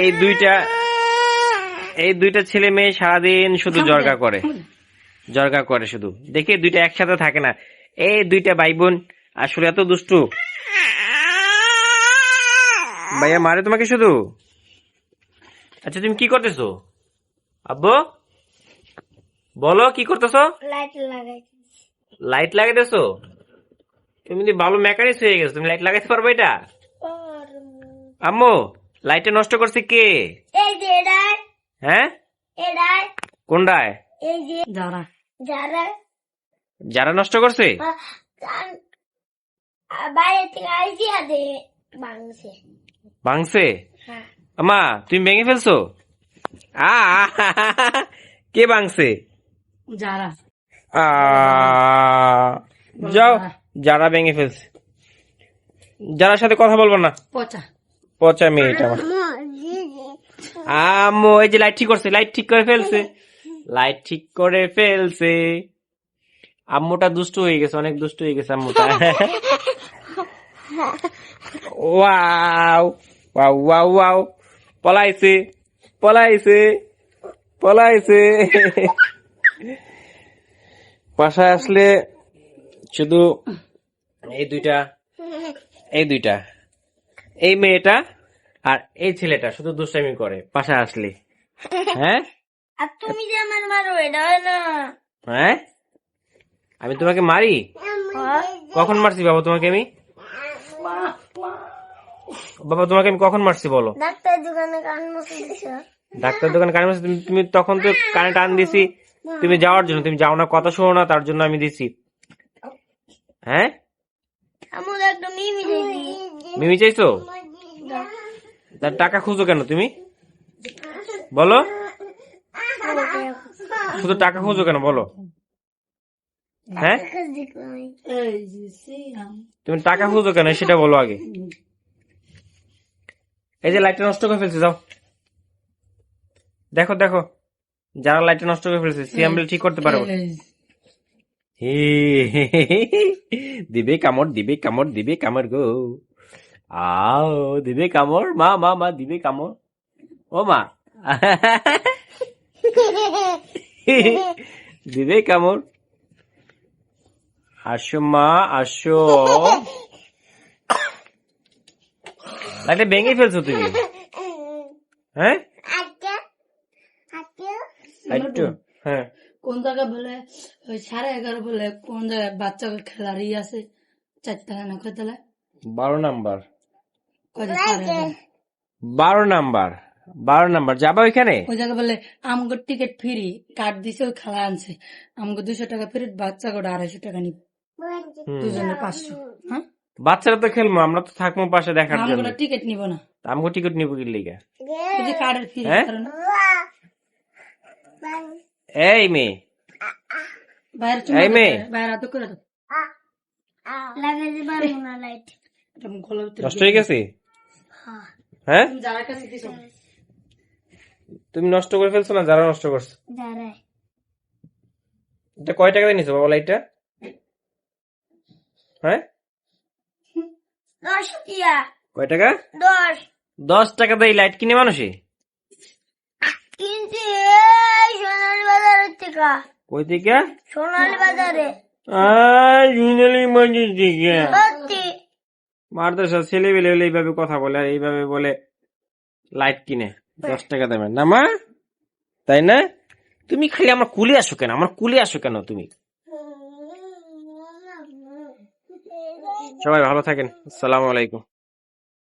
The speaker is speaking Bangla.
এই দুইটা এই দুইটা ছেলে মেয়ে সারাদিন শুধু জর্গা করে। জর্গা করে শুধু। দেখি দুইটা একসাথে থাকে না। এই দুইটা ভাই বোন আসলে এত দুষ্টু। ভাইয়া মারে তোমাকে শুধু? আচ্ছা তুমি কি করতেছো? আব্বু? বলো কি করতেছো? লাইট লাগাই লাইট লাগাইতেছো? তুমি যদি ভালো মেকানিক্স হয়ে গেছো তুমি লাইট লাগাইতে পারবে এটা? আম্মু? লাইটটা নষ্ট করছে কে? এই যে এডাই হ্যাঁ? এডাই কোনটায় এই যে যারা। যারা। যারা নষ্ট করছে? বাইরে থেকে ভাঙছে। ভাঙছে? হ্যাঁ। আমা তুমি ভেঙে ফেলছো? আ কে ভাঙছে? যারা। আ, যাও। যারা ভেঙে ফেলছে। যারার সাথে কথা বলব না। পচা। পচা মেয়েটা আমার। আম্মু এই যে লাইট ঠিক করছে লাইট ঠিক করে ফেলছে। লাইট ঠিক করে ফেলছে। আম্মুটা দুষ্ট হয়ে গেছে অনেক দুষ্ট হয়ে গেছে আম্মুটা। ওয়াও ওয়াও ওয়াও ওয়াও পলাইছে পলাইছে পলাইছে। বাসায় আসলে শুধু এই দুইটা এই দুইটা। এই মেয়েটা আর এই ছেলেটা শুধু দুষ্টামি করে পাশে আসলে। হ্যাঁ? আর তুমি যে আমার মারো এটা হয় না। হ্যাঁ? আমি তোমাকে মারি? কখন মারছি বাবা তোমাকে আমি? বাবা তোমাকে আমি কখন মারছি বলো? ডাক্তার দোকানে কান ডাক্তার দোকানে কানে তুমি তখন তো কানে টান দিছি। তুমি যাওয়ার জন্য তুমি যাও না কথা শোনো না তার জন্য আমি দিছি। হ্যাঁ? আমার একটা মিমি চাইছো? তার টাকা খুঁজো কেন তুমি? বলো। শুধু টাকা খুঁজো কেন? বলো। হ্যাঁ? তুমি টাকা খুঁজো কেন? সেটা বলো আগে। এই যে লাইটটা নষ্ট করে ফেলছে যাও। দেখো দেখো। যারা লাইটটা নষ্ট করে ফেলছে সিএমএল ঠিক করতে পারব দিবে কামড় দিবে কামড় দিবে কামড় গো। আও দিবে কামড় মা মা মা দিবে কামড়। ও মা। দিবে কামড়। আসো মা আসো। লাইটটা ভেঙে ফেলছো তুমি? হ্যাঁ? আচ্ছা হ্যাঁ। কোন জায়গায় বলে ওই সাড়ে এগারো বলে কোন জায়গায় বাচ্চা খেলার ই আছে চারতলা না কয়তলা বারো নাম্বার। বারো নাম্বার। বারো নাম্বার। যাবা ওইখানে? ওই জায়গায় বলে আমগো টিকিট ফ্রি কার্ড দিছে ওই খেলা আনছে। আমগো দুশো টাকা ফ্রি বাচ্চা গোটা আড়াইশো টাকা নিবে। হুম। দুজনে পাঁচশো। হ্যাঁ? বাচ্চারা তো খেলব আমরা তো থাকব পাশে দেখার জন্য। আমগুলো টিকিট নিব না। আমগো টিকিট নিবো কি লিগা? কার্ডের ফ্রি হ্যাঁ? এই মেয়ে এই নষ্ট হয়ে গেছে হ্যাঁ তুমি যারা কাছে দিছো তুমি নষ্ট করে ফেলছো না যারা নষ্ট করছ এটা কয় টাকা দিয়ে নিছো বাবা লাইটটা হ্যাঁ কয় টাকা দশ দশ টাকা দিয়ে লাইট কিনে মানুষে এই সোনালী বাজারের থেকে। কই থেকে সোনালী বাজারে। আয় মসজিদ থেকে। সত্যি। ছেলে বেলে এইভাবে কথা বলে আর এইভাবে বলে লাইট কিনে। দশ টাকা দেবেন না মা? তাই না? তুমি খালি আমার কুলে আসো কেন? আমার কুলে আসো কেন তুমি? সবাই ভালো থাকেন। আসসালামু আলাইকুম।